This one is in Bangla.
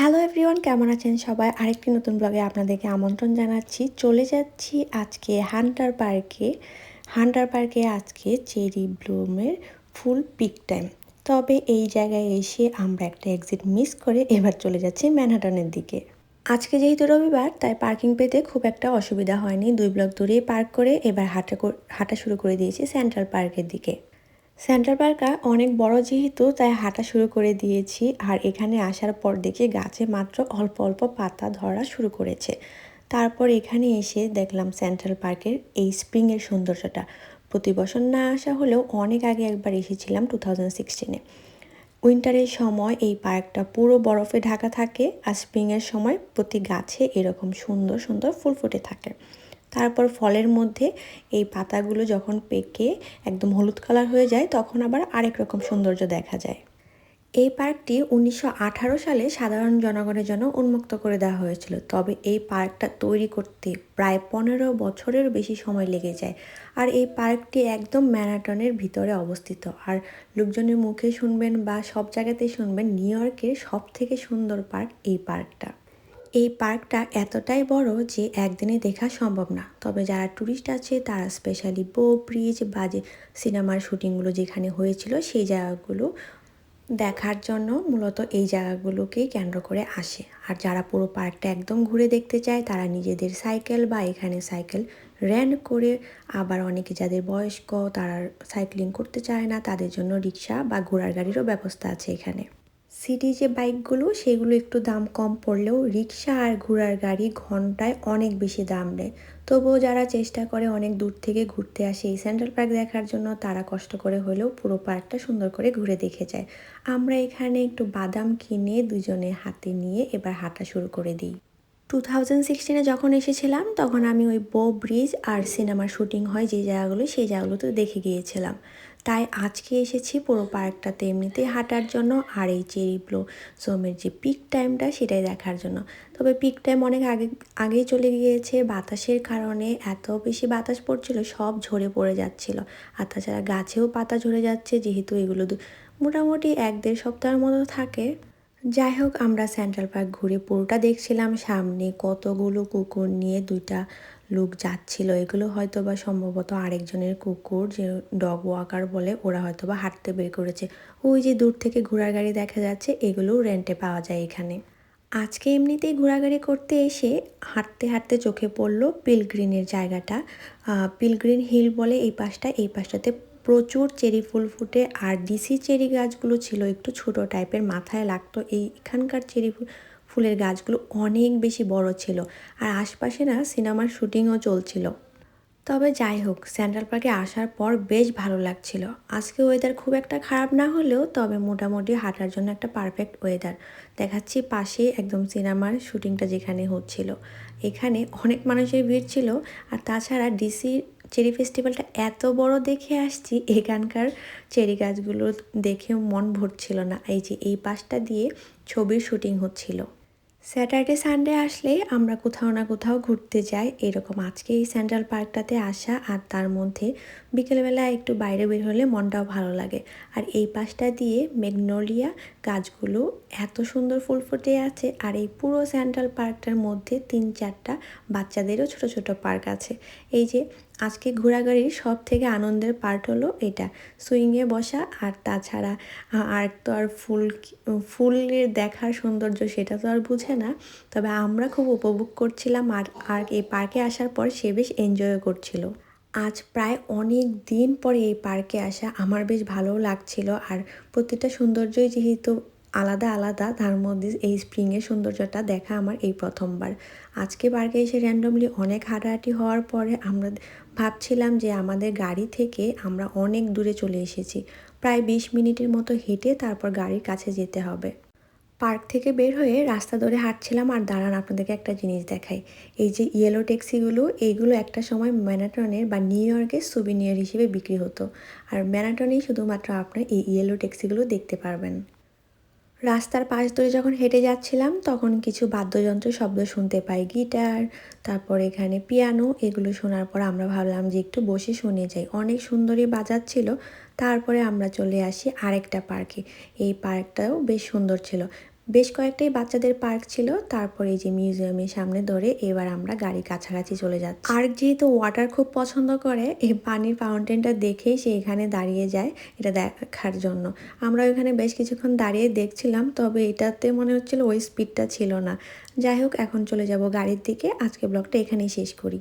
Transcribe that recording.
হ্যালো এভরিওয়ান কেমন আছেন সবাই? আরেকটি নতুন ব্লগে আপনাদেরকে আমন্ত্রণ জানাচ্ছি। চলে যাচ্ছি আজকে হান্টার পার্কে হান্টার পার্কে আজকে চেরি ব্লুমের ফুল পিক টাইম তবে এই জায়গায় এসে আমরা একটা এক্সিট মিস করে এবার চলে যাচ্ছি ম্যানহাটনের দিকে। আজকে যেহেতু রবিবার, তাই পার্কিং পেতে খুব একটা অসুবিধা হয়নি। দুই ব্লক দূরেই পার্ক করে এবার হাঁটা হাঁটা শুরু করে দিয়েছি সেন্ট্রাল পার্কের দিকে। সেন্ট্রাল পার্কটা অনেক বড় যেহেতু, তাই হাঁটা শুরু করে দিয়েছি। আর এখানে আসার পর দেখি গাছে মাত্র অল্প অল্প পাতা ধরা শুরু করেছে। তারপর এখানে এসে দেখলাম সেন্ট্রাল পার্কের এই স্প্রিংয়ের সৌন্দর্যটা। প্রতি বছর না আসা হলেও অনেক আগে একবার এসেছিলাম টু থাউজেন্ড সিক্সটিনে উইন্টারের সময় এই পার্কটা পুরো বরফে ঢাকা থাকে, আর স্প্রিংয়ের সময় প্রতি গাছে এরকম সুন্দর সুন্দর ফুল ফুটে থাকে। তারপর ফলের মধ্যে এই পাতাগুলো যখন পেকে একদম হলুদ কালার হয়ে যায়, তখন আবার আরেক রকম সৌন্দর্য দেখা যায়। এই পার্কটি উনিশশো আঠারো সালে সাধারণ জনগণের জন্য উন্মুক্ত করে দেওয়া হয়েছিল। তবে এই পার্কটা তৈরি করতে প্রায় পনেরো বছরের বেশি সময় লেগে যায়। আর এই পার্কটি একদম ম্যারাটনের ভিতরে অবস্থিত। আর লোকজনের মুখে শুনবেন বা সব জায়গাতেই শুনবেন, নিউ ইয়র্কের সব থেকে সুন্দর পার্ক এই পার্কটা। এই পার্কটা এতটাই বড় যে একদিনে দেখা সম্ভব না। তবে যারা ট্যুরিস্ট আছে, তারা স্পেশালি বো ব্রিজ বা যে সিনেমার শুটিংগুলো যেখানে হয়েছিল, সেই জায়গাগুলো দেখার জন্য মূলত এই জায়গাগুলোকেই কেন্দ্র করে আসে। আর যারা পুরো পার্কটা একদম ঘুরে দেখতে চায়, তারা নিজেদের সাইকেল বা এখানে সাইকেল র্যান্ড করে আবার অনেকে যাদের বয়স্ক, তারা সাইক্লিং করতে চায় না, তাদের জন্য রিক্সা বা ঘোড়ার গাড়িরও ব্যবস্থা আছে এখানে। সিটি যে বাইকগুলো, সেগুলো একটু দাম কম পড়লেও রিক্সা আর ঘোড়ার গাড়ি ঘন্টায় অনেক বেশি দাম নেয়। তবুও যারা চেষ্টা করে অনেক দূর থেকে ঘুরতে আসে, এই সেন্ট্রাল পার্ক দেখার জন্য তারা কষ্ট করে হলেও পুরো পার্কটা সুন্দর করে ঘুরে দেখে যায়। আমরা এখানে একটু বাদাম কিনে দুজনে হাতে নিয়ে এবার হাঁটা শুরু করে দিই। টু থাউজেন্ড সিক্সটিনে যখন এসেছিলাম, তখন আমি ওই বো ব্রিজ আর সিনেমার শুটিং হয় যে জায়গাগুলো, সেই জায়গাগুলোতে দেখে গিয়েছিলাম। তাই আজকে এসেছি পুরো পার্কটাতে এমনিতেই হাঁটার জন্য আর এই চেরি ব্লোসমের যে পিক টাইমটা সেটাই দেখার জন্য। তবে পিক টাইম অনেক আগে, আগেই চলে গিয়েছে। বাতাসের কারণে এত বেশি বাতাস পড়ছিল, সব ঝরে পড়ে যাচ্ছিল। আর তাছাড়া গাছেও পাতা ঝরে যাচ্ছে, যেহেতু এগুলো মোটামুটি এক দেড় সপ্তাহের মতো থাকে। যাই হোক, আমরা সেন্ট্রাল পার্ক ঘুরে পুরোটা দেখছিলাম। সামনে কতগুলো কুকুর নিয়ে দুইটা লোক যাচ্ছিল, এগুলো হয়তো বা সম্ভবত আরেকজনের কুকুর যে ডগ ওয়াকার বলে ওরা হয়তো বা হাঁটতে বের করেছে। ওই যে দূর থেকে ঘোড়ার গাড়ি দেখা যাচ্ছে, এগুলো রেন্টে পাওয়া যায় এখানে। আজকে এমনিতেই ঘোরাঘুরি করতে এসে হাঁটতে হাঁটতে চোখে পড়ল পিলগ্রিনের জায়গাটা। পিলগ্রিন হিল বলে এই পাশটা, এই পাশটাতে প্রচুর চেরি ফুল ফুটে আর ডিসি চেরি গাছগুলো ছিল, একটু ছোট টাইপের, মাথায় লাগতো এই এখানকার চেরি ফুলের গাছগুলো অনেক বেশি বড় ছিল আর আশপাশে না সিনেমার শুটিংও চলছিল। তবে যাই হোক সেন্ট্রাল পার্কে আসার পর বেশ ভালো লাগছিল। আজকে ওয়েদার খুব একটা খারাপ না হলেও তবে মোটামুটি হাঁটার জন্য একটা পারফেক্ট ওয়েদার দেখাচ্ছি পাশে একদম সিনেমার শুটিংটা যেখানে হচ্ছিল। এখানে অনেক মানুষের ভিড় ছিল আর তাছাড়া ডিসি চেরি ফেস্টিভ্যালটা এত বড় দেখে আসছি, এখানকার চেরি গাছগুলো দেখেও মন ভরছিল না। এই যে এই পাশটা দিয়ে ছবির শুটিং হচ্ছিল। স্যাটারডে সানডে আসলে আমরা কোথাও না কোথাও ঘুরতে যাই। এরকম আজকে এই সেন্ট্রাল পার্কটাতে আসা আর তার মধ্যে বিকেলবেলা একটু বাইরে বের হলে মনটাও ভালো লাগে। আর এই পাশটা দিয়ে মেগনোলিয়া গাছগুলো এত সুন্দর ফুল ফুটে আছে আর এই পুরো সেন্ট্রাল পার্কটার মধ্যে তিন চারটা বাচ্চাদেরও ছোট ছোট পার্ক আছে। এই যে আজকে ঘোরাঘুরির সব থেকে আনন্দের পার্ট হলো এটা, সুইংয়ে বসা আর তাছাড়া আর তো আর ফুল ফুলের দেখার সৌন্দর্য সেটা তো আর বুঝে না, তবে আমরা খুব উপভোগ করছিলাম আর আর এই পার্কে আসার পর সে বেশ এনজয়ও করছিল। আজ প্রায় অনেক দিন পরে এই পার্কে আসা আমার বেশ ভালো লাগছিল আর প্রতিটা সৌন্দর্যই যেহেতু আলাদা আলাদা, তার মধ্যে এই স্প্রিংয়ের সৌন্দর্যটা দেখা আমার এই প্রথমবার। আজকে পার্কে এসে র্যান্ডমলি অনেক হাঁটাহাঁটি হওয়ার পরে আমরা ভাবছিলাম যে আমাদের গাড়ি থেকে আমরা অনেক দূরে চলে এসেছি। প্রায় বিশ মিনিটের মতো হেঁটে তারপর গাড়ির কাছে যেতে হবে। পার্ক থেকে বের হয়ে রাস্তা ধরে হাঁটছিলাম আর দাঁড়ান, আপনাদেরকে একটা জিনিস দেখাই। এই যে ইয়েলো ট্যাক্সিগুলো এইগুলো একটা সময় ম্যানাটনের বা নিউ ইয়র্কের সুবিনিয়ার হিসেবে বিক্রি হতো। আর ম্যানাটনেই শুধুমাত্র আপনার এই ইয়েলো ট্যাক্সিগুলো দেখতে পারবেন। রাস্তার পাশ ধরে যখন হেঁটে যাচ্ছিলাম, তখন কিছু বাদ্যযন্ত্র শব্দ শুনতে পাই। গিটার, তারপর এখানে পিয়ানো, এগুলো শোনার পর আমরা ভাবলাম যে একটু বসে শুনে যাই। অনেক সুন্দরই বাজাচ্ছিল তারপরে আমরা চলে আসি আরেকটা পার্কে। এই পার্কটাও বেশ সুন্দর ছিল। বেশ কয়েকটাই বাচ্চাদের পার্ক ছিল, তারপরে এই যে মিউজিয়ামের সামনে ধরে এবার আমরা গাড়ি কাছাকাছি চলে যাচ্ছি। আর যেহেতু ওয়াটার খুব পছন্দ করে, এই পানির ফাউন্টেনটা দেখেই সে এখানে দাঁড়িয়ে যায়, এটা দেখার জন্য। আমরা ওইখানে বেশ কিছুক্ষণ দাঁড়িয়ে দেখছিলাম, তবে এটাতে মনে হচ্ছিল ওই স্পিডটা ছিল না। যাই হোক, এখন চলে যাব গাড়ির দিকে। আজকে ব্লগটা এখানেই শেষ করি।